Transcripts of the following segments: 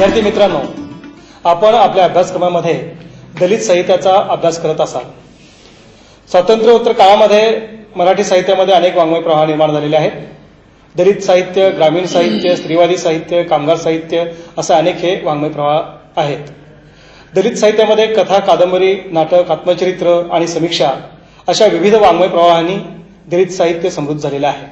विद्यार्थी मित्रांनो आपण आपल्या अभ्यासक्रमामध्ये दलित साहित्याचा अभ्यास करत असाल. स्वातंत्र्योत्तर काळामध्ये मराठी साहित्यामध्ये अनेक वाङ्मय प्रवाह निर्माण झालेले आहेत. दलित साहित्य ग्रामीण साहित्य स्त्रीवादी साहित्य कामगार साहित्य असे अनेक हे वाङ्मय प्रवाह आहेत. दलित साहित्यामध्ये कथा कादंबरी नाटक आत्मचरित्र आणि समीक्षा अशा विविध वाङ्मय प्रवाहांनी दलित साहित्य समृद्ध झालेलं आहे.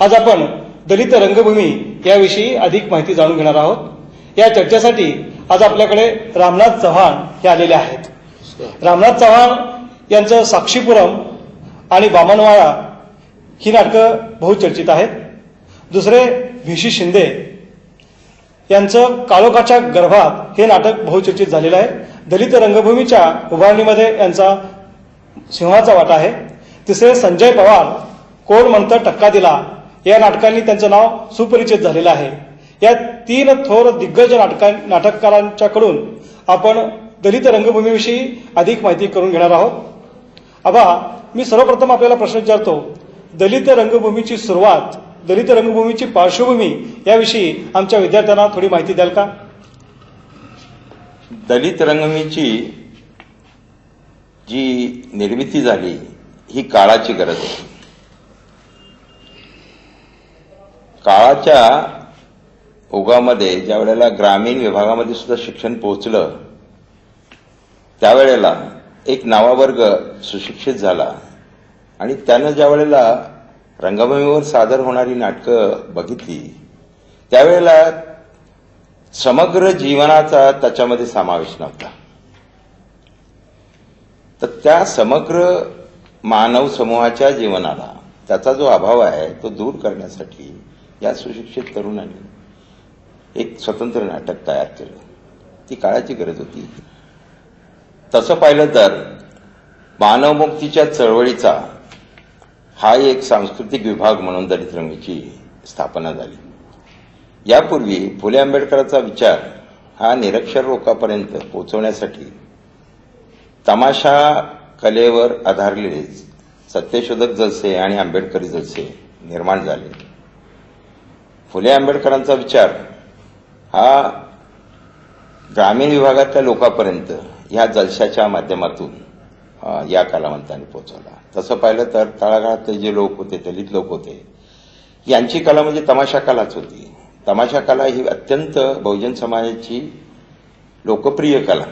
आज आपण दलित रंगभूमी याविषयी अधिक माहिती जाणून घेणार आहोत. या चर्चेसाठी आज आपल्याकडे रामनाथ चव्हाण हे आलेले आहेत. रामनाथ चव्हाण यांचं साक्षीपुरम आणि बामनवाळा ही नाटकं बहुचर्चित आहेत. दुसरे भिशी शिंदे यांचं काळोखाच्या गर्भात हे नाटक बहुचर्चित झालेलं आहे. दलित रंगभूमीच्या उभारणीमध्ये यांचा सिंहाचा वाटा आहे. तिसरे संजय पवार कोण म्हणतं टक्का दिला या नाटकांनी त्यांचं नाव सुपरिचित झालेलं आहे. या तीन थोर दिग्गज नाटका नाटककारांच्याकडून आपण दलित रंगभूमीविषयी अधिक माहिती करून घेणार आहोत. आबा मी सर्वप्रथम आपल्याला प्रश्न विचारतो दलित रंगभूमीची सुरुवात दलित रंगभूमीची पार्श्वभूमी याविषयी आमच्या विद्यार्थ्यांना थोडी माहिती द्याल का? दलित रंगभूमीची जी निर्मिती झाली ही काळाची गरज आहे काळाच्या ओगामध्ये ज्या वेळेला ग्रामीण विभागामध्ये सुद्धा शिक्षण पोहोचलं त्यावेळेला एक नावावर्ग सुशिक्षित झाला. आणि त्यानं ज्या वेळेला रंगभूमीवर सादर होणारी नाटकं बघितली त्यावेळेला समग्र जीवनाचा त्याच्यामध्ये समावेश नव्हता. तर त्या समग्र मानव समूहाच्या जीवनाला त्याचा जो अभाव आहे तो दूर करण्यासाठी या सुशिक्षित तरुणांनी एक स्वतंत्र नाटक तयार केलं. ती काळाची गरज होती. तसं पाहिलं तर मानवमुक्तीच्या चळवळीचा हा एक सांस्कृतिक विभाग म्हणून दलित रंगीची स्थापना झाली. यापूर्वी फुले आंबेडकरांचा विचार हा निरक्षर लोकांपर्यंत पोहोचवण्यासाठी तमाशा कलेवर आधारलेले सत्यशोधक जलसे आणि आंबेडकरी जलसे निर्माण झाले. फुले आंबेडकरांचा विचार हा ग्रामीण विभागातल्या लोकांपर्यंत ह्या जलशाच्या माध्यमातून या कलावंतांनी पोहोचवला. तसं पाहिलं तर तळागाळातले जे लोक होते दलित लोक होते यांची कला म्हणजे तमाशा कलाच होती. तमाशा कला ही अत्यंत बहुजन समाजाची लोकप्रिय कला.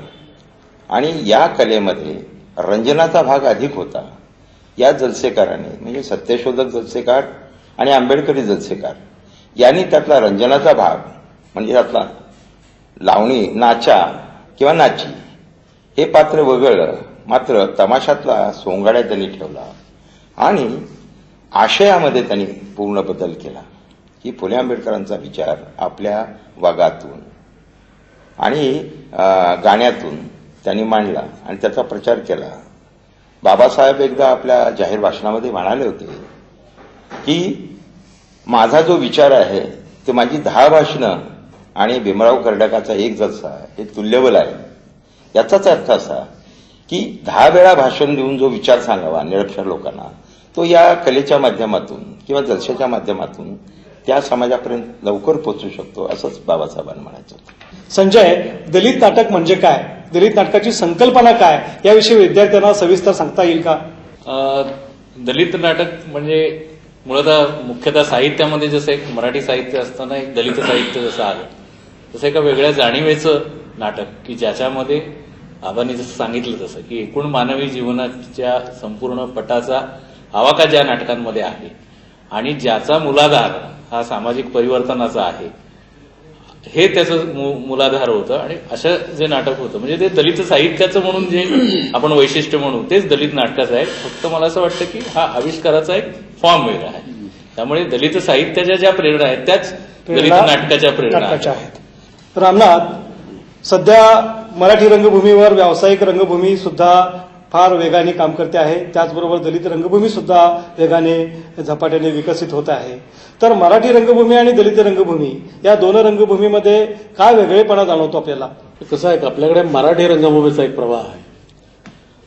आणि या कलेमध्ये रंजनाचा भाग अधिक होता. या जलसेकाराने म्हणजे सत्यशोधक जलसेकार आणि आंबेडकरी जलसेकार यांनी त्यातला रंजनाचा भाग म्हणजे त्यातला लावणी नाचा किंवा नाची हे पात्र वगळलं मात्र तमाशातला सोंगाड्या त्यांनी ठेवला आणि आशयामध्ये त्यांनी पूर्ण बदल केला. की फुले आंबेडकरांचा विचार आपल्या वागातून आणि गाण्यातून त्यांनी मांडला आणि त्याचा प्रचार केला. बाबासाहेब एकदा आपल्या जाहीर भाषणामध्ये म्हणाले होते की माझा जो विचार आहे ते माझी दहा भाषणं आणि भीमराव कर्डकाचा एक जलसा हे तुल्यबल आहे. याचाच अर्थ असा की दहा वेळा भाषण देऊन जो विचार सांगावा निरक्षर लोकांना तो या कलेच्या माध्यमातून किंवा जलशाच्या माध्यमातून त्या समाजापर्यंत लवकर पोहोचू शकतो असंच बाबासाहेबांना म्हणायचं होतं. संजय दलित नाटक म्हणजे काय? दलित नाटकाची संकल्पना काय? याविषयी विद्यार्थ्यांना सविस्तर सांगता येईल का? दलित नाटक म्हणजे मुळतः मुख्यतः साहित्यामध्ये जसं एक मराठी साहित्य असताना एक दलित साहित्य जसं आलं तसं एका वेगळ्या जाणीवेचं नाटक की ज्याच्यामध्ये आबांनी जसं सांगितलं तसं की एकूण मानवी जीवनाच्या संपूर्ण पटाचा आवाका ज्या नाटकांमध्ये आहे आणि ज्याचा मुलाधार हा सामाजिक परिवर्तनाचा आहे हे त्याचं मूलाधार होतं आणि असं जे नाटक होतं म्हणजे ते दलित साहित्याचं म्हणून जे आपण वैशिष्ट्य म्हणू तेच दलित नाटकाचं आहे. फक्त मला असं वाटतं की हा आविष्काराचा एक फॉर्म वेगळा आहे. त्यामुळे दलित साहित्याच्या ज्या प्रेरणा आहेत त्याच दलित नाटकाच्या प्रेरणा आहेत. रामनाथ सध्या मराठी रंगभूमीवर व्यावसायिक रंगभूमी सुद्धा फार वेगाने काम करते आहे. त्याचबरोबर दलित रंगभूमी सुद्धा वेगाने झपाट्याने विकसित होत आहे. तर मराठी रंगभूमी आणि दलित रंगभूमी या दोन रंगभूमीमध्ये काय वेगळेपणा जाणवतो आपल्याला? कसं आहे का आपल्याकडे मराठी रंगभूमीचा एक प्रवाह आहे.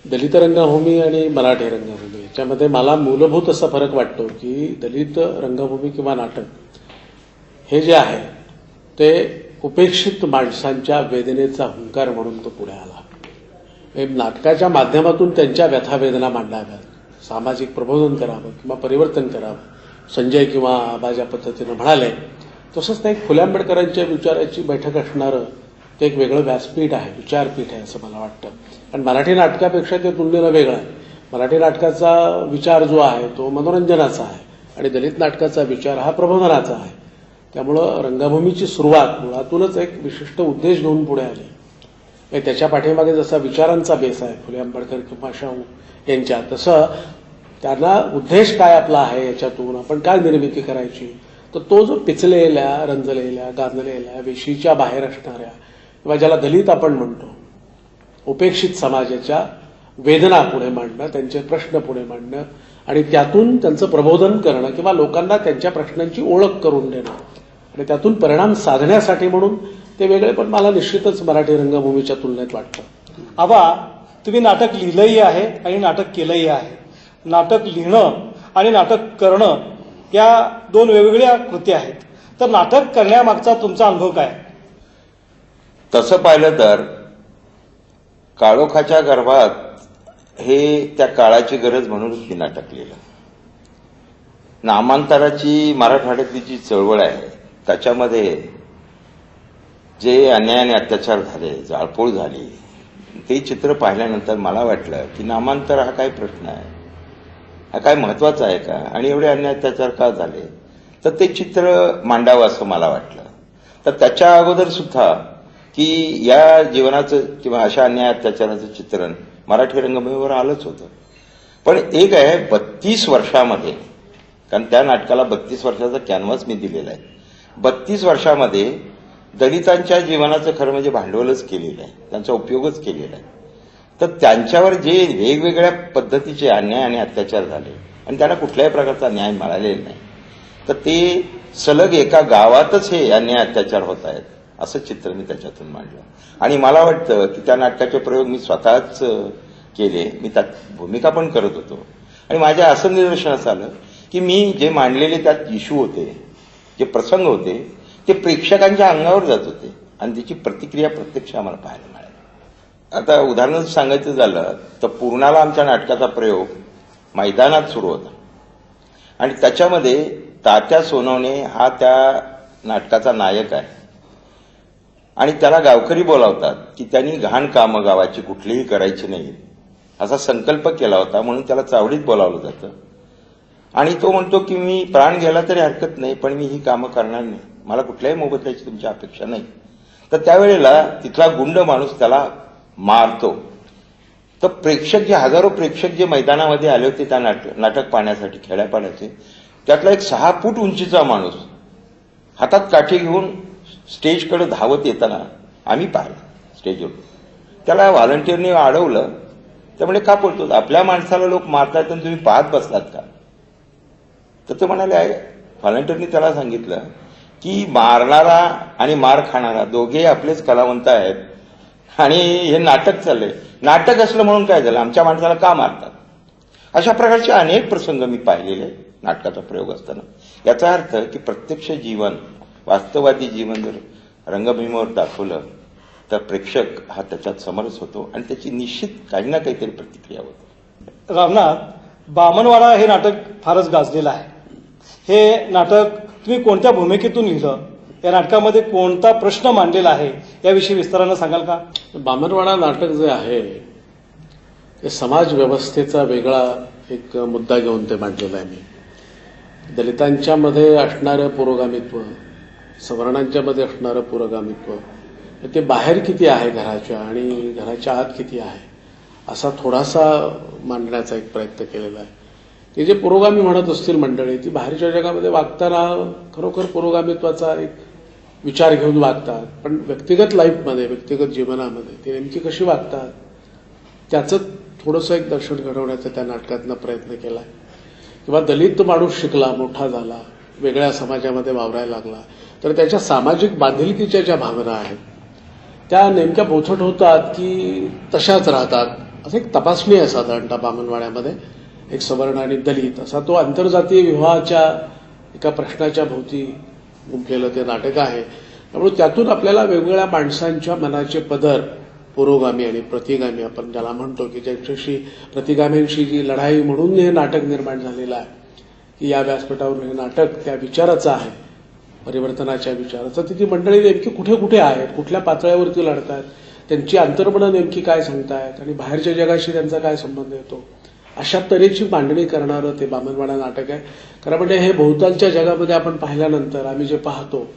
दलित रंगभूमी आणि मराठी रंगभूमी याच्यामध्ये मला मूलभूत असा फरक वाटतो की दलित रंगभूमी किंवा नाटक हे जे आहे ते उपेक्षित माणसांच्या वेदनेचा हुंकार म्हणून तो पुढे आला. हे नाटकाच्या माध्यमातून त्यांच्या व्यथावेदना मांडाव्यात. सामाजिक प्रबोधन करावं किंवा परिवर्तन करावं. संजय किंवा माझ्या पद्धतीनं म्हणाले तसंच ते एक फुले आंबेडकरांच्या विचाराची बैठक असणारं ते एक वेगळं व्यासपीठ आहे विचारपीठ आहे असं मला वाटतं. कारण मराठी नाटकापेक्षा ते तुलनेनं वेगळं आहे. मराठी नाटकाचा विचार जो आहे तो मनोरंजनाचा आहे. आणि दलित नाटकाचा विचार हा प्रबोधनाचा आहे. त्यामुळं रंगभूमीची सुरुवात मुळातूनच एक विशिष्ट उद्देश घेऊन पुढे आली. त्याच्या पाठीमागे जसा विचारांचा बेस आहे फुले आंबेडकर किंवा शाहू यांच्या तसं त्यांना उद्देश काय आपला आहे याच्यातून आपण काय निर्मिती करायची? तर तो जो पिचलेल्या रंजलेल्या गांजलेल्या वेशीच्या बाहेर असणाऱ्या किंवा ज्याला दलित आपण म्हणतो उपेक्षित समाजाच्या वेदना पुढे मांडणं त्यांचे प्रश्न पुढे मांडणं आणि त्यातून त्यांचं प्रबोधन करणं किंवा लोकांना त्यांच्या प्रश्नांची ओळख करून देणं आणि त्यातून परिणाम साधण्यासाठी म्हणून ते वेगळे पण मला निश्चितच मराठी रंगभूमीच्या तुलनेत वाटतं. आबा तुम्ही नाटक लिहिलंही आहे आणि नाटक केलंही आहे. नाटक लिहिणं आणि नाटक करणं या दोन वेगवेगळ्या कृती आहेत. तर नाटक करण्यामागचा तुमचा अनुभव काय? तसं पाहिलं तर काळोखाच्या गर्भात हे त्या काळाची गरज म्हणून मी नाटक लिहिलं. नामांतराची मराठवाड्यातली जी चळवळ आहे त्याच्यामध्ये जे अन्याय आणि अत्याचार झाले जाळपोळ झाली ते चित्र पाहिल्यानंतर मला वाटलं की नामांतर हा काय प्रश्न आहे. हा काय महत्त्वाचा आहे का? आणि एवढे अन्याय अत्याचार का झाले? तर ते चित्र मांडावं असं मला वाटलं. तर त्याच्या अगोदर सुद्धा की या जीवनाचं किंवा अशा अन्याय अत्याचाराचं चित्रण मराठी रंगभूमीवर आलंच होतं. पण एक आहे बत्तीस वर्षामध्ये कारण त्या नाटकाला बत्तीस वर्षाचा कॅनव्हास मी दिलेला आहे. बत्तीस वर्षामध्ये दलितांच्या जीवनाचं खरं म्हणजे भांडवलच केलेलं आहे. त्यांचा उपयोगच केलेला आहे. तर त्यांच्यावर जे वेगवेगळ्या पद्धतीचे अन्याय आणि अत्याचार झाले आणि त्यांना कुठल्याही प्रकारचा न्याय मिळालेला नाही. तर ते सलग एका गावातच हे अन्याय अत्याचार होत आहेत असं चित्र मी त्याच्यातून मांडलं. आणि मला वाटतं की त्या नाटकाचे प्रयोग मी स्वतःच केले. मी त्यात भूमिका पण करत होतो. आणि माझ्या असं निदर्शनास आलं की मी जे मांडलेले त्यात इशू होते जे प्रसंग होते ते प्रेक्षकांच्या अंगावर जात होते. आणि त्याची प्रतिक्रिया प्रत्यक्ष आम्हाला पाहायला मिळाली. आता उदाहरण सांगायचं झालं तर पूर्णाला आमच्या नाटकाचा प्रयोग मैदानात सुरू होता. आणि त्याच्यामध्ये तात्या सोनवणे हा त्या नाटकाचा नायक आहे. आणि त्याला गावकरी बोलावतात की त्यांनी घाण कामं गावाची कुठलीही करायची नाही असा संकल्प केला होता म्हणून त्याला चावडीत बोलावलं जातं. आणि तो म्हणतो की मी प्राण गेला तरी हरकत नाही पण मी ही कामं करणार नाही. मला कुठल्याही मोबदल्याची तुमची अपेक्षा नाही. तर त्यावेळेला तिथला गुंड माणूस त्याला मारतो. तर प्रेक्षक जे हजारो प्रेक्षक जे मैदानामध्ये आले होते त्या नाटक नाटक पाहण्यासाठी खेड्यापाड्याचे त्यातला एक सहा फूट उंचीचा माणूस हातात काठी घेऊन स्टेजकडे धावत येताना आम्ही पाहिलं स्टेजवर. त्याला व्हॉलंटिअरने अडवलं. त्यामुळे का बोलतो आपल्या माणसाला लोक मारतात आणि तुम्ही पाहत बसलात का? तर ते म्हणाले आहे व्हॉलंटिअरनी त्याला सांगितलं की मारणारा आणि मार खाणारा दोघे आपलेच कलावंत आहेत आणि हे नाटक चाललंय. नाटक असलं म्हणून काय झालं? आमच्या माणसाला का मारतात? अशा प्रकारचे अनेक प्रसंग मी पाहिलेले नाटकाचा प्रयोग असताना. याचा अर्थ की प्रत्यक्ष जीवन वास्तववादी जीवन जर रंगभूमीवर दाखवलं तर प्रेक्षक हा त्याच्यात समरस होतो आणि त्याची निश्चित काही ना काहीतरी प्रतिक्रिया होते. रामनाथ बामणवाडा हे नाटक फारच गाजलेलं आहे. हे नाटक तुम्ही कोणत्या भूमिकेतून लिहिलं? या नाटकामध्ये कोणता प्रश्न मांडलेला आहे? याविषयी विस्तारानं सांगाल का? बामणवाडा नाटक जे आहे ते समाज व्यवस्थेचा वेगळा एक मुद्दा घेऊन ते मांडलेलं आहे मी. दलितांच्या मध्ये असणारं पुरोगामित्व सवर्णांच्या मध्ये असणारं पुरोगामित्व ते बाहेर किती आहे घराच्या आणि घराच्या आत किती आहे असा थोडासा मांडण्याचा एक प्रयत्न केलेला आहे. ते जे पुरोगामी म्हणत असतील मंडळी ती बाहेरच्या जगामध्ये वागताना खरोखर पुरोगामित्वाचा एक विचार घेऊन वागतात. पण व्यक्तिगत लाईफमध्ये व्यक्तिगत जीवनामध्ये ते नेमकी कशी वागतात त्याचं थोडंसं एक दर्शन घडवण्याचा त्या नाटकातनं प्रयत्न केला. किंवा दलित माणूस शिकला मोठा झाला वेगळ्या समाजामध्ये वावरायला लागला तर त्याच्या सामाजिक बांधिलकीच्या ज्या भावना आहेत त्या नेमक्या बोथट होतात की तशाच राहतात. असं एक तपासणी आहे साधारणतः बामणवाड्यामध्ये. एक सवर्ण आणि दलित असा तो आंतरजातीय विवाहाच्या एका प्रश्नाच्या भोवती गुंफलेलं ते नाटक आहे. त्यामुळे त्यातून आपल्याला वेगवेगळ्या माणसांच्या मनाचे पदर पुरोगामी आणि प्रतिगामी आपण ज्याला म्हणतो की ज्यांच्याशी प्रतिगाम्यांशी जी लढाई म्हणून हे नाटक निर्माण झालेलं आहे की या व्यासपीठावर हे नाटक त्या विचाराचं आहे परिवर्तनाच्या विचाराचं. तर ती मंडळी नेमकी कुठे कुठे आहेत कुठल्या पातळ्यावरती लढतात त्यांची अंतर्मनं नेमकी काय सांगतायत आणि बाहेरच्या जगाशी त्यांचा काय संबंध येतो? अशा तऱ्हेची मांडणी करणारं ते बामनवाडा नाटक आहे. खरं म्हणजे हे भोवतालच्या जगामध्ये आपण पाहिल्यानंतर आम्ही जे पाहतो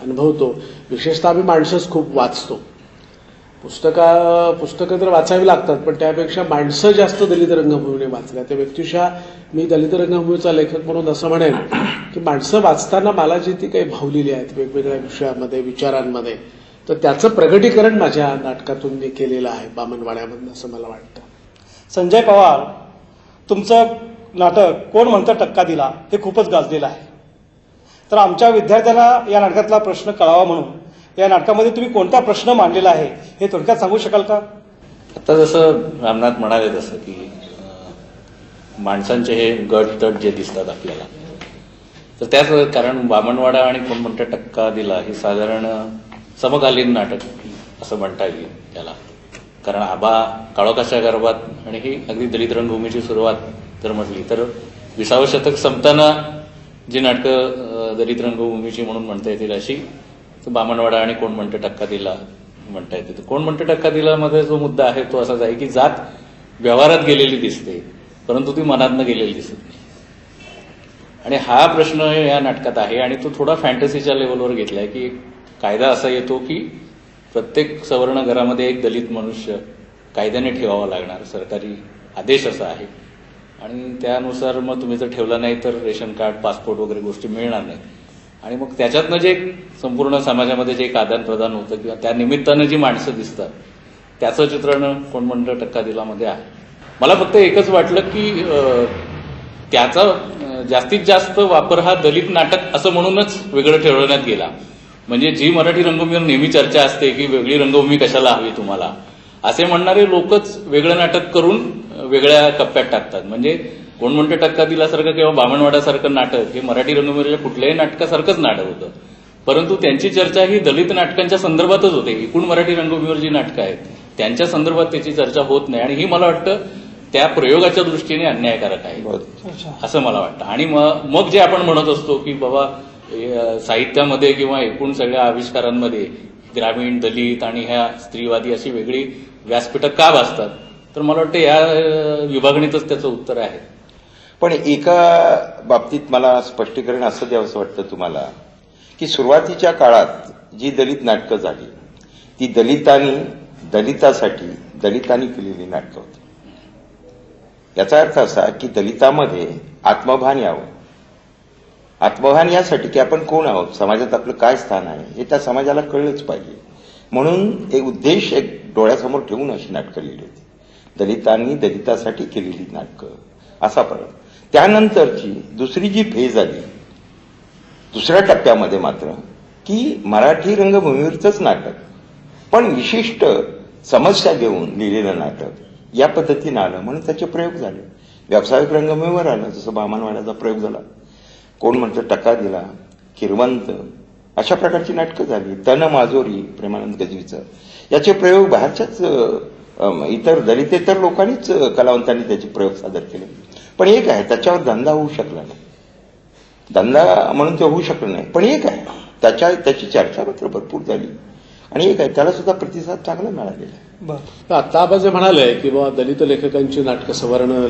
अनुभवतो विशेषतः आम्ही माणसंच खूप वाचतो. पुस्तका पुस्तकं तर वाचावी लागतात पण त्यापेक्षा माणसं जास्त दलित रंगभूमीने वाचल्या. त्या व्यक्तिशा मी दलित रंगभूमीचा लेखक म्हणून असं म्हणेन की माणसं वाचताना मला जी ती काही भावलेली आहेत वेगवेगळ्या विषयामध्ये विचारांमध्ये तर त्याचं प्रगटीकरण माझ्या नाटकातून मी केलेलं आहे बामनवाड्यामधून असं मला वाटतं. संजय पवार तुमचं नाटक कोण म्हणतं टक्का दिला हे खूपच गाजलेलं आहे. तर आमच्या विद्यार्थ्यांना या नाटकातला प्रश्न कळावा म्हणून या नाटकामध्ये तुम्ही कोणता प्रश्न मांडलेला आहे हे थोडक्यात सांगू शकाल का? आता जसं रामनाथ म्हणाले तसं की माणसांचे हे गट तट जे दिसतात आपल्याला तर त्याच कारण बामणवाडा आणि कोण म्हणतं टक्का दिला हे साधारण समकालीन नाटक असं म्हणता येईल त्याला. कारण आबा काळोखाच्या गर्भात आणि ही अगदी दलित रंगभूमीची सुरुवात जर म्हटली तर विसावं शतक संपताना जी नाटकं दलित रंगभूमीची म्हणून म्हणता येतील अशी बामणवाडा आणि कोण म्हणते टक्का दिला म्हणता येते. तर कोण म्हणतं टक्का दिला मध्ये जो मुद्दा आहे तो असाच आहे की जात व्यवहारात गेलेली दिसते परंतु ती मनातनं गेलेली दिसत नाही. आणि हा प्रश्न या नाटकात आहे आणि तो थोडा फॅन्टसीच्या लेवलवर घेतलाय की एक कायदा असा येतो की प्रत्येक सवर्ण घरामध्ये एक दलित मनुष्य कायद्याने ठेवावा लागणार सरकारी आदेश असा आहे. आणि त्यानुसार मग तुम्ही जर ठेवला नाही तर रेशन कार्ड पासपोर्ट वगैरे गोष्टी मिळणार नाही आणि मग त्याच्यातनं जे संपूर्ण समाजामध्ये जे एक आदान प्रदान होतं किंवा त्या निमित्तानं जी माणसं दिसतात त्याचं चित्रण कोण म्हणतं टक्का दिलामध्ये आहे. मला फक्त एकच वाटलं की त्याचा जास्तीत जास्त वापर हा दलित नाटक असं म्हणूनच वेगळं ठेवण्यात गेला. म्हणजे जी मराठी रंगभूमीवर नेहमी चर्चा असते की वेगळी रंगभूमी कशाला हवी तुम्हाला असे म्हणणारे लोकच वेगळं नाटक करून वेगळ्या कप्प्यात टाकतात. म्हणजे कोण म्हणते टक्का दिल्यासारखं किंवा बामणवाड्यासारखं नाटक हे मराठी रंगभूमीच्या कुठल्याही नाटकासारखंच नाटक होतं. परंतु त्यांची चर्चा ही दलित नाटकांच्या संदर्भातच होते. एकूण मराठी रंगभूमीवर जी नाटकं आहेत त्यांच्या संदर्भात त्याची चर्चा होत नाही. आणि ही मला वाटतं त्या प्रयोगाच्या दृष्टीने अन्यायकारक आहे. असं मला वाटतं. आणि मग मग जे आपण म्हणत असतो की बाबा साहित्यामध्ये किंवा एकूण सगळ्या आविष्कारांमध्ये ग्रामीण दलित आणि ह्या स्त्रीवादी अशी वेगळी व्यासपीठं का भासतात तर मला वाटतं या विभागणीतच त्याचं उत्तर आहे. पण एका बाबतीत मला स्पष्टीकरण असं द्यावंसं वाटतं तुम्हाला की सुरुवातीच्या काळात जी दलित नाटकं झाली ती दलितांनी दलितासाठी दलितांनी केलेली नाटकं होती. याचा अर्थ असा की दलितामध्ये आत्मभान यावं आत्मभान यासाठी की आपण कोण आहोत? समाजात आपलं काय स्थान आहे? हे त्या समाजाला कळलंच पाहिजे. म्हणून एक उद्देश एक डोळ्यासमोर ठेवून अशी नाटकं लिहिली होती. दलितांनी दलितासाठी केलेली नाटकं. असा परत त्यानंतरची दुसरी जी फेज आली दुसऱ्या टप्प्यामध्ये मात्र की मराठी रंगभूमीवरचंच नाटक. पण विशिष्ट समस्या घेऊन लिहिलेलं नाटक या पद्धतीनं आलं म्हणून त्याचे प्रयोग झाले. व्यावसायिक रंगभूमीवर आलं जसं बामणवाड्याचा प्रयोग झाला. कोण म्हणतं टका दिला किरवंत. अशा प्रकारची नाटकं झाली. तन माजोरी प्रेमानंद गजवीचं. याचे प्रयोग बाहेरच्याच इतर दलितेतर लोकांनीच कलावंतांनी त्याचे प्रयोग सादर केले. पण एक आहे त्याच्यावर धंदा होऊ शकला नाही. धंदा म्हणून ते होऊ शकलं नाही. पण एक आहे त्याच्या त्याची चर्चा मात्र भरपूर झाली. आणि एक आहे त्याला सुद्धा प्रतिसाद चांगला मिळालेला आहे. तर आता आपण जे म्हणाले की बाबा दलित लेखकांची नाटकं सवर्ण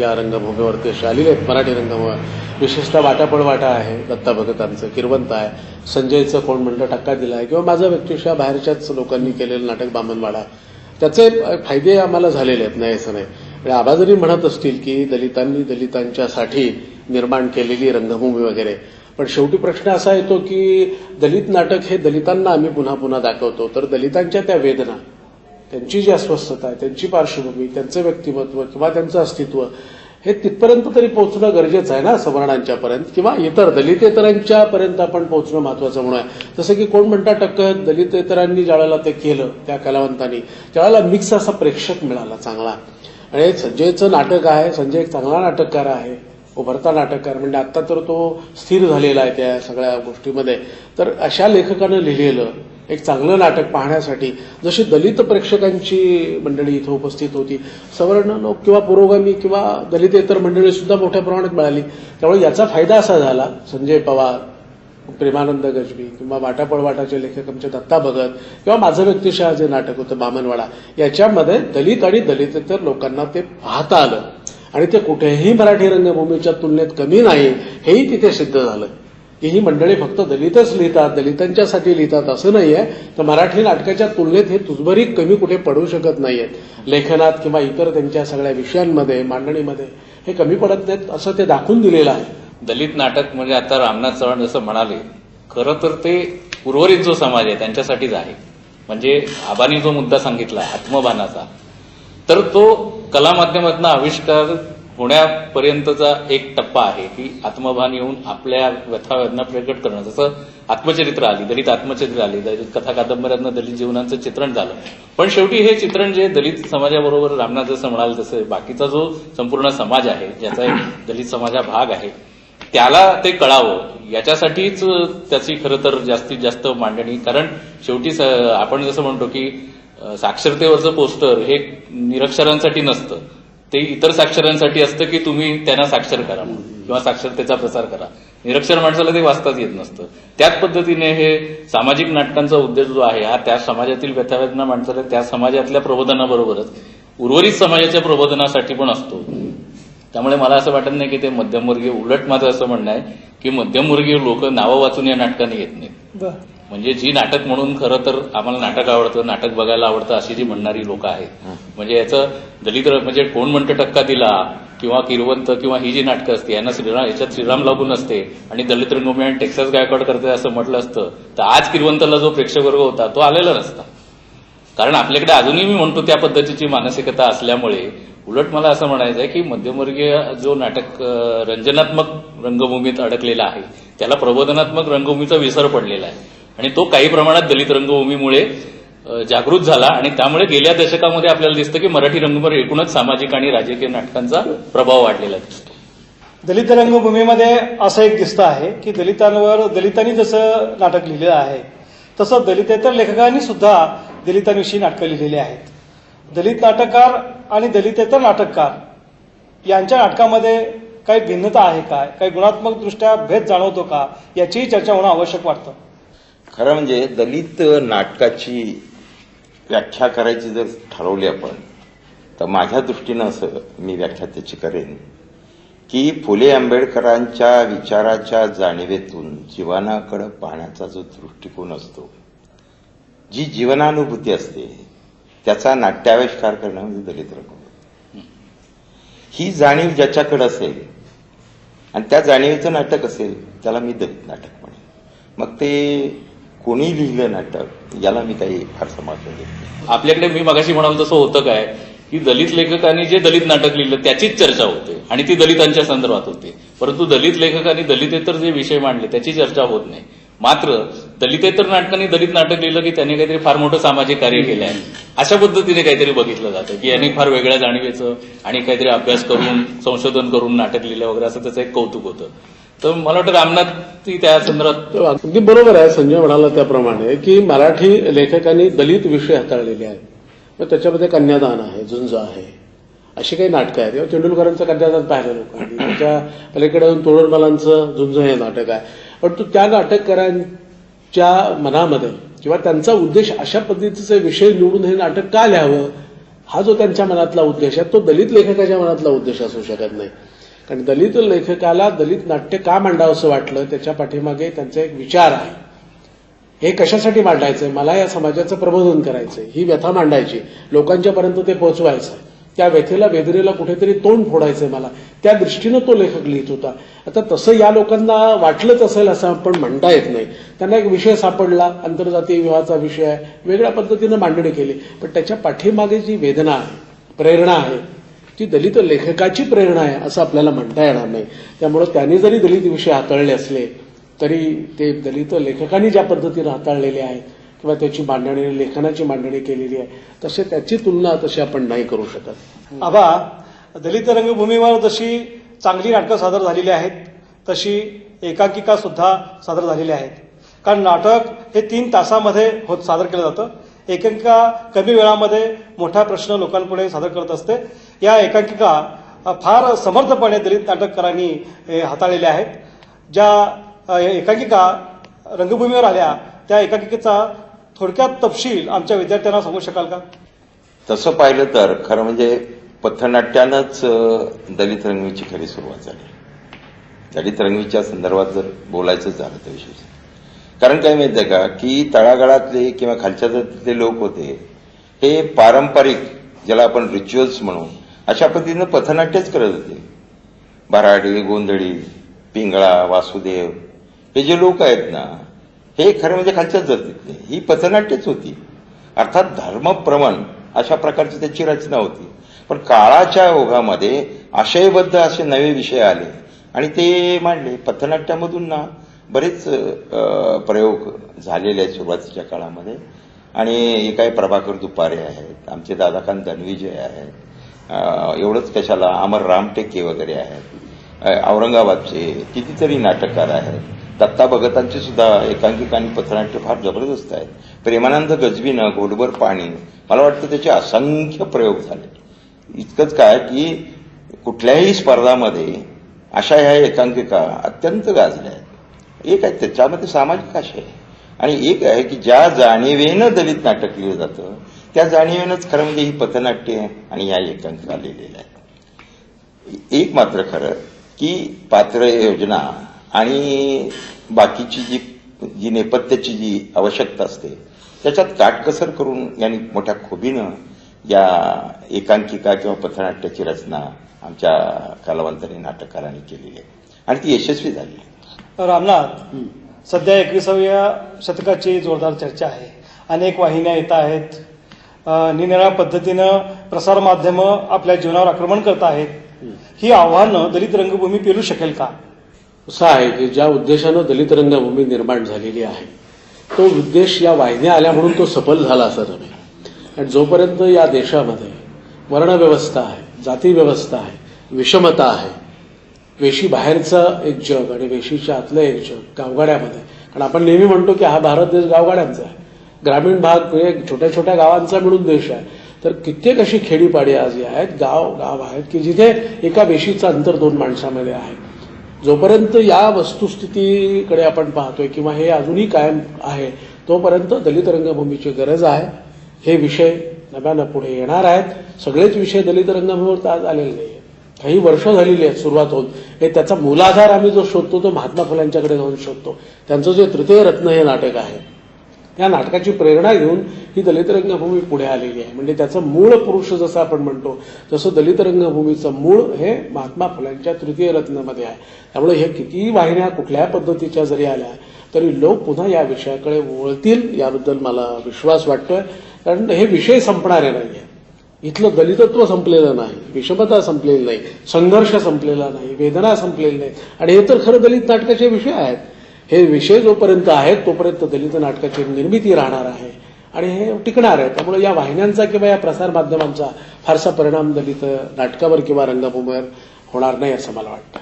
या रंगभूमीवरती अशी आलेली आहेत. मराठी रंगभूमीवर विशेषतः वाटापड वाटा आहे. दत्ता भगतांचं किरवंत आहे. संजयचं कोण म्हणतं टक्का दिला आहे. किंवा माझं व्यक्तिशः बाहेरच्याच लोकांनी केलेलं नाटक बामनवाडा. त्याचे फायदे आम्हाला झालेले आहेत. नाही असं नाही. म्हणजे आणि आबा जरी म्हणत असतील की दलितांनी दलितांच्यासाठी निर्माण केलेली रंगभूमी वगैरे. पण शेवटी प्रश्न असा येतो की दलित नाटक हे दलितांना आम्ही पुन्हा पुन्हा दाखवतो. तर दलितांच्या त्या वेदना त्यांची जी अस्वस्थता आहे त्यांची पार्श्वभूमी त्यांचं व्यक्तिमत्व किंवा त्यांचं अस्तित्व हे तिथपर्यंत तरी पोहोचणं गरजेचं आहे ना सवर्णांच्यापर्यंत? किंवा इतर दलितेतरांच्या पर्यंत आपण पोहोचणं महत्वाचं म्हणून आहे. जसं की कोण म्हणता टक्क दलितेतरांनी ज्यावेळेला ते केलं त्या कलावंतांनी. त्यावेळेला मिक्स असा प्रेक्षक मिळाला चांगला. आणि संजयचं नाटक आहे संजय एक चांगला नाटककार आहे उभरता नाटककार. म्हणजे आता तर तो स्थिर झालेला आहे त्या सगळ्या गोष्टीमध्ये. तर अशा लेखकानं लिहिलेलं एक चांगलं नाटक पाहण्यासाठी जशी दलित प्रेक्षकांची मंडळी इथं उपस्थित होती सवर्ण लोक किंवा पुरोगामी किंवा दलितेतर मंडळी सुद्धा मोठ्या प्रमाणात मिळाली. त्यामुळे याचा फायदा असा झाला संजय पवार प्रेमानंद गजबी किंवा वाटापळवाटाचे लेखक आमचे दत्ता भगत किंवा माझं व्यक्तिशः जे नाटक होतं बामनवाडा याच्यामध्ये दलित आणि दलितेतर लोकांना ते पाहता आलं. आणि ते कुठेही मराठी रंगभूमीच्या तुलनेत कमी नाही हेही तिथे सिद्ध झालं. की ही मंडळी फक्त दलितच लिहितात दलितांच्यासाठी लिहितात असं नाहीये. तर मराठी नाटकाच्या तुलनेत हे तुझबरी कमी कुठे पडू शकत नाहीयेत. लेखनात किंवा इतर त्यांच्या सगळ्या विषयांमध्ये मांडणीमध्ये हे कमी पडत नाहीत असं ते दाखवून दिलेलं आहे. दलित नाटक म्हणजे आता रामनाथ चव्हाण जसं म्हणाले खरं तर ते उर्वरित जो समाज आहे त्यांच्यासाठीच आहे. म्हणजे आबानी जो मुद्दा सांगितला आत्मभानाचा तर तो कला माध्यमातून आविष्कार होण्यापर्यंतचा एक टप्पा आहे की आत्मभान येऊन आपल्या व्यथा वेदना प्रकट करणं. जसं आत्मचरित्र आली दलित आत्मचरित्र आली दलित कथा कादंबऱ्यांना दलित जीवनाचं चित्रण झालं. पण शेवटी हे चित्रण जे दलित समाजाबरोबर रामनाथ जसं म्हणाल तसं बाकीचा जो संपूर्ण समाज आहे ज्याचा एक दलित समाजा भाग आहे त्याला ते कळावं. याच्यासाठीच त्याची खरं तर जास्तीत जास्त मांडणी. कारण शेवटी स- आपण जसं म्हणतो की साक्षरतेवरचं पोस्टर हे निरक्षरांसाठी नसतं. ते इतर साक्षरांसाठी असतं की तुम्ही त्यांना साक्षर करा म्हणून किंवा साक्षरतेचा प्रसार करा. निरक्षर माणसाला ते वाचताच येत नसतं. त्याच पद्धतीने हे सामाजिक नाटकांचा उद्देश जो आहे हा त्या समाजातील व्यथावेदना माणसाला त्या समाजातल्या प्रबोधनाबरोबरच उर्वरित समाजाच्या प्रबोधनासाठी पण असतो. त्यामुळे मला असं वाटत नाही की ते मध्यमवर्गीय उलट माझं असं म्हणणं आहे की मध्यमवर्गीय लोक नावं वाचून या नाटकाने येत नाहीत. म्हणजे जी नाटक म्हणून खरं तर आम्हाला नाटक आवडतं नाटक बघायला आवडतं अशी जी म्हणणारी लोक आहेत. म्हणजे याचं दलित म्हणजे कोण म्हणतं टक्का दिला किंवा किरवंत किंवा ही जी नाटकं असते यांना श्रीराम याच्यात श्रीराम लागून असते आणि दलित रंगभूमी आणि टेक्सास गायकवाड करते असं म्हटलं असतं तर आज किरवंतला जो प्रेक्षक वर्ग होता तो आलेला नसता. कारण आपल्याकडे अजूनही मी म्हणतो त्या पद्धतीची मानसिकता असल्यामुळे उलट मला असं म्हणायचं आहे की मध्यमवर्गीय जो नाटक रंजनात्मक रंगभूमीत अडकलेला आहे त्याला प्रबोधनात्मक रंगभूमीचा विसर पडलेला आहे. आणि तो काही प्रमाणात दलित रंगभूमीमुळे जागृत झाला आणि त्यामुळे गेल्या दशकामध्ये आपल्याला दिसतं की मराठी रंगभूमीवर एकूणच सामाजिक आणि राजकीय नाटकांचा प्रभाव वाढलेला दिसतो दलित रंगभूमीमध्ये असं एक दिसतं आहे की दलितांवर दलितांनी जसं नाटक लिहिलेलं आहे तसं दलितेतर लेखकांनी सुद्धा दलितांविषयी नाटकं लिहिलेली आहेत. दलित नाटककार आणि दलितेतर नाटककार यांच्या नाटकामध्ये काही भिन्नता आहे काय काही गुणात्मक दृष्ट्या भेद जाणवतो का? याचीही चर्चा होणं आवश्यक वाटतं. खरं म्हणजे दलित नाटकाची व्याख्या करायची जर ठरवली आपण तर माझ्या दृष्टीनं असं मी व्याख्या त्याची करेन की फुले आंबेडकरांच्या विचाराच्या जाणीवेतून जीवनाकडे पाहण्याचा जो दृष्टिकोन असतो जी जीवनानुभूती असते त्याचा नाट्याविष्कार करणं म्हणजे दलित रंगभूमी ही जाणीव ज्याच्याकडे असेल आणि त्या जाणीवेचं नाटक असेल त्याला मी दलित नाटक म्हणेन. मग ते कोणी लिहिलं नाटक याला मी काही फार समजलं देत. आपल्याकडे मी मगाशी म्हणाल तसं होतं काय? की दलित लेखकांनी जे दलित नाटक लिहिलं त्याचीच चर्चा होते आणि ती दलितांच्या संदर्भात होते. परंतु दलित लेखकांनी दलितेतर जे विषय मांडले त्याची चर्चा होत नाही. मात्र दलितेतर नाटकांनी दलित नाटक लिहिलं की त्याने काहीतरी फार मोठं सामाजिक कार्य केलं आहे. अशा पद्धतीने काहीतरी बघितलं जातं की यांनी फार वेगळ्या जाणीवेचं आणि काहीतरी अभ्यास करून संशोधन करून नाटक लिहिलं वगैरे असं त्याचं एक कौतुक होतं. तर मला वाटतं रामनाथ त्या संदर्भात अगदी बरोबर आहे संजय म्हणाला त्याप्रमाणे की मराठी लेखकांनी दलित विषय हाताळलेले आहेत. मग त्याच्यामध्ये कन्यादान आहे झुंज आहे अशी काही नाटकं आहेत. किंवा तेंडुलकरांचं कन्यादान पाहिलं लोकांनी. त्याच्या पलीकडे तोडरमलांचं झुंज हे नाटक आहे. परंतु त्या नाटककारांच्या मनामध्ये किंवा त्यांचा उद्देश अशा पद्धतीचे विषय निवडून हे नाटक का लिहावं? हा जो त्यांच्या मनातला उद्देश आहे तो दलित लेखकाच्या मनातला उद्देश असू शकत नाही. कारण दलित लेखकाला दलित नाट्य का मांडावं असं वाटलं? त्याच्या पाठीमागे त्यांचा एक विचार आहे. हे कशासाठी मांडायचंय? मला या समाजाचं प्रबोधन करायचंय. ही व्यथा मांडायची. लोकांच्यापर्यंत ते पोहोचवायचं त्या व्यथेला वेदनेला कुठेतरी तोंड फोडायचंय मला. त्या दृष्टीनं तो लेखक लिहित होता. आता तसं या लोकांना वाटलंच असेल असं आपण म्हणता येत नाही. त्यांना एक विषय सापडला. आंतरजातीय विवाहाचा विषय आहे. वेगळ्या पद्धतीनं मांडणी केली. पण त्याच्या पाठीमागे जी वेदना आहे प्रेरणा आहे ती दलित लेखकाची प्रेरणा आहे असं आपल्याला म्हणता येणार नाही. त्यामुळं त्यांनी जरी दलित विषय हाताळले असले तरी ते दलित लेखकांनी ज्या पद्धतीने हाताळलेले आहेत किंवा त्याची मांडणी लेखनाची मांडणी केलेली आहे तसे त्याची तुलना तशी आपण नाही करू शकत. आबा दलित रंगभूमीवर जशी चांगली नाटकं सादर झालेली आहेत तशी एकांकिका सुद्धा सादर झालेली आहेत. कारण नाटक हे तीन तासामध्ये होत सादर केलं जातं. एकांकिका कमी वेळामध्ये मोठा प्रश्न लोकांपुढे सादर करत असते. या एकांकिका फार समर्थपणे दलित नाटककारांनी हाताळलेल्या आहेत. ज्या एकांकिका रंगभूमीवर आल्या त्या एकांकिकेचा थोडक्यात तपशील आमच्या विद्यार्थ्यांना सांगू शकाल का? तसं पाहिलं तर खरं म्हणजे पथनाट्यानंच दलित रंगवीची खरी सुरुवात झाली. दलित रंगवीच्या संदर्भात जर बोलायचं झालं तर विशेष. कारण काय माहिती आहे का? की तळागाळातले किंवा खालच्या जातीतले लोक होते हे पारंपरिक ज्याला आपण रिच्युअल्स म्हणू अशा पद्धतीनं पथनाट्यच करत होते. बराडी गोंधळी पिंगळा वासुदेव हे जे लोक आहेत ना हे खरं म्हणजे खालच्याच जातीतले. ही पथनाट्यच होती. अर्थात धर्मप्रमण अशा प्रकारची त्याची रचना होती. पण काळाच्या ओघामध्ये आशयबद्ध असे नवे विषय आले आणि ते मांडले. पथनाट्यामधून ना बरेच प्रयोग झालेले आहेत सुरुवातीच्या काळामध्ये. आणि हे काही प्रभाकर दुपारे आहेत आमचे दादाकांत धनविजय आहेत एवढंच कशाला अमर रामटेके वगैरे आहेत औरंगाबादचे कितीतरी नाटककार आहेत. दत्ता भगतांची सुद्धा एकांकिका आणि पथनाट्य फार जबरदस्त आहेत. प्रेमानंद गजबीनं घोडभर पाणी मला वाटतं त्याचे असंख्य प्रयोग झाले. इतकंच काय की कुठल्याही स्पर्धामध्ये अशा ह्या एकांकिका अत्यंत गाजल्या आहेत. एक आहे त्याच्यामध्ये सामाजिक आशय आहे. आणि एक आहे की ज्या जाणीवेनं दलित नाटक लिहिलं जातं त्या जाणीवेनंच खरं म्हणजे ही पथनाट्य आणि या एकांकिका लिहिलेल्या आहेत एक मात्र खरं की पात्र योजना आणि बाकीची जी जी नेपथ्याची जी आवश्यकता असते त्याच्यात काटकसर करून यांनी मोठ्या खोबीनं या एकांकिका किंवा पथनाट्याची रचना आमच्या कलावंतांनी नाटककारांनी केलेली आहे. आणि ती यशस्वी झाली आहे. रामनाथ सध्या एकविसाव्या शतकाची जोरदार चर्चा आहे. अनेक वाहिन्या येत आहेत. अ, निरनिराळ्या पद्धतीनं प्रसारमाध्यमं आपल्या जीवनावर आक्रमण करत आहेत. ही आव्हानं दलित रंगभूमी पेलू शकेल का? असं आहे की ज्या उद्देशानं दलित रंगभूमी निर्माण झालेली आहे तो उद्देश या वाहिन्या आल्या म्हणून तो सफल झाला असं नव्हे. आणि जोपर्यंत या देशामध्ये वर्णव्यवस्था आहे जाती व्यवस्था आहे विषमता आहे वेशी बाहेरचं एक जग आणि वेशीच्या आतलं एक जग गावगाड्यामध्ये. कारण आपण नेहमी म्हणतो की हा भारत देश गावगाड्यांचा आहे. ग्रामीण भाग म्हणजे छोट्या छोट्या गावांचा मिळून देश आहे. तर कित्येक अशी खेडीपाडी आज आहेत गाव गाव आहेत की जिथे एका वेशीचं अंतर दोन माणसामध्ये आहे. जोपर्यंत या वस्तुस्थितीकडे आपण पाहतोय किंवा हे अजूनही कायम आहे तोपर्यंत दलित रंगभूमीची गरज आहे. हे विषय नव्यानं पुढे येणार आहेत. सगळेच विषय दलित रंगभूमीवर आज आलेले नाही काही वर्ष झालेली आहेत सुरुवात होत हे त्याचा मूलाधार आम्ही जो शोधतो तो महात्मा फुलांच्याकडे जाऊन शोधतो. त्यांचं जे तृतीय रत्न हे नाटक आहे या नाटकाची प्रेरणा घेऊन ही दलित रंगभूमी पुढे आलेली आहे. म्हणजे त्याचं मूळ पुरुष जसं आपण म्हणतो तसं दलित रंगभूमीचं मूळ हे महात्मा फुलांच्या तृतीय रत्नामध्ये आहे. त्यामुळे हे कितीही वाहिन्या कुठल्या पद्धतीच्या जरी आल्या तरी लोक पुन्हा या विषयाकडे वळतील याबद्दल मला विश्वास वाटतोय. कारण हे विषय संपणारे नाहीये. इथलं दलितत्व संपलेलं नाही विषमता संपलेली नाही संघर्ष संपलेला नाही वेदना संपलेली नाही. आणि हे तर खरं दलित नाटकाचे विषय आहेत. हे विषय जोपर्यंत आहेत तोपर्यंत दलित नाटकाची निर्मिती राहणार आहे. आणि हे टिकणार आहे. त्यामुळे या वाहिन्यांचा किंवा या प्रसार माध्यमांचा फारसा परिणाम दलित नाटकावर किंवा रंगभूमीवर होणार नाही असं मला वाटतं.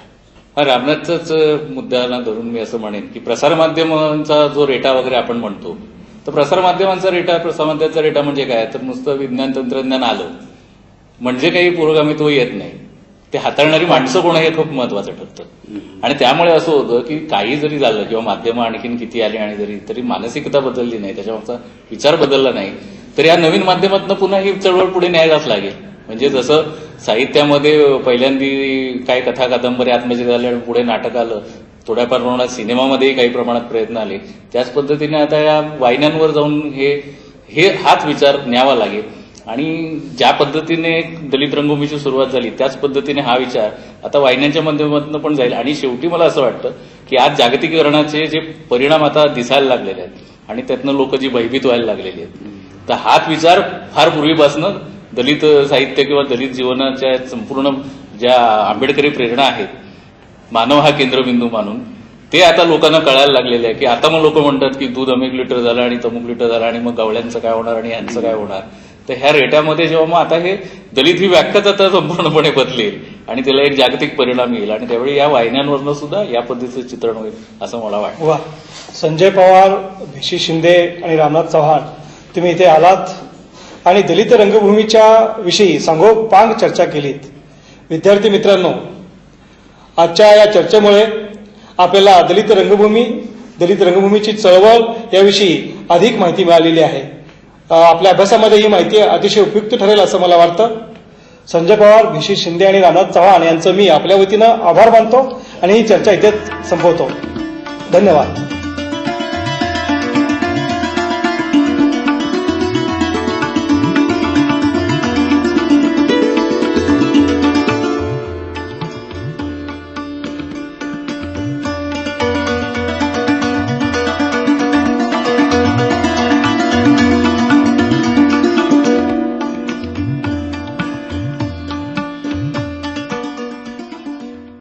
हा रामनाथचाच मुद्द्याला धरून मी असं म्हणेन की प्रसारमाध्यमांचा जो रेटा वगैरे आपण म्हणतो तर प्रसारमाध्यमांचा रेटा प्रसारमाध्यमांचा रेटा म्हणजे काय? तर नुसतं विज्ञान तंत्रज्ञान आलं. म्हणजे काही पुरोगामित्व येत नाही. ते हाताळणारी माणसं कोण हे खूप महत्वाचं ठरतं. आणि त्यामुळे असं होतं की काही जरी झालं किंवा माध्यमं आणखीन किती आली आणि जरी तरी मानसिकता बदलली नाही त्याच्यामागचा विचार बदलला नाही तर या नवीन माध्यमातून पुन्हा ही चळवळ पुढे न्यायलाच लागेल. म्हणजे जसं साहित्यामध्ये पहिल्यांदी काय कथा कादंबरी आत्मचित झाल्या आणि पुढे नाटक आलं थोड्याफार प्रमाणात सिनेमामध्येही काही प्रमाणात प्रयत्न आले. त्याच पद्धतीने आता या वाहिन्यांवर जाऊन हे हे हाच विचार न्यावा लागेल. आणि ज्या पद्धतीने दलित रंगभूमीची सुरुवात झाली त्याच पद्धतीने हा विचार आता वाहिन्यांच्या माध्यमातून पण जाईल. आणि शेवटी मला असं वाटतं की आज जागतिकीकरणाचे जे परिणाम आता दिसायला लागलेले आहेत आणि त्यातनं लोक जी भयभीत व्हायला लागलेली आहेत तर हाच विचार फार पूर्वीपासून दलित साहित्य किंवा दलित जीवनाच्या संपूर्ण ज्या आंबेडकरी प्रेरणा आहेत मानव हा केंद्रबिंदू मानून. ते आता लोकांना कळायला लागलेले आहे की आता मग लोक म्हणतात की दूध अमुक लिटर झालं आणि तमुक लिटर झालं आणि मग गवळ्यांचं काय होणार आणि यांचं काय होणार. तर ह्या रेट्यामध्ये जेव्हा मग आता हे दलित ही व्याख्याच आता संपूर्णपणे बदलेल आणि त्याला एक जागतिक परिणाम येईल आणि त्यावेळी या वाहिन्यांवरनं सुद्धा या पद्धतीचं चित्रण होईल असं मला वाटतं. वा. संजय पवार भिशी शिंदे आणि रामनाथ चव्हाण तुम्ही इथे आलात. आणि दलित रंगभूमीच्या विषयी सांगोपांग चर्चा केलीत. विद्यार्थी मित्रांनो आजच्या या चर्चेमुळे आपल्याला दलित रंगभूमी दलित रंगभूमीची चळवळ याविषयी अधिक माहिती मिळालेली आहे. आपल्या अभ्यासामध्ये ही माहिती अतिशय उपयुक्त ठरेल असं मला वाटतं. संजय पवार भिशी शिंदे आणि रामनाथ चव्हाण यांचं मी आपल्या वतीनं आभार मानतो आणि ही चर्चा इथेच संपवतो. धन्यवाद.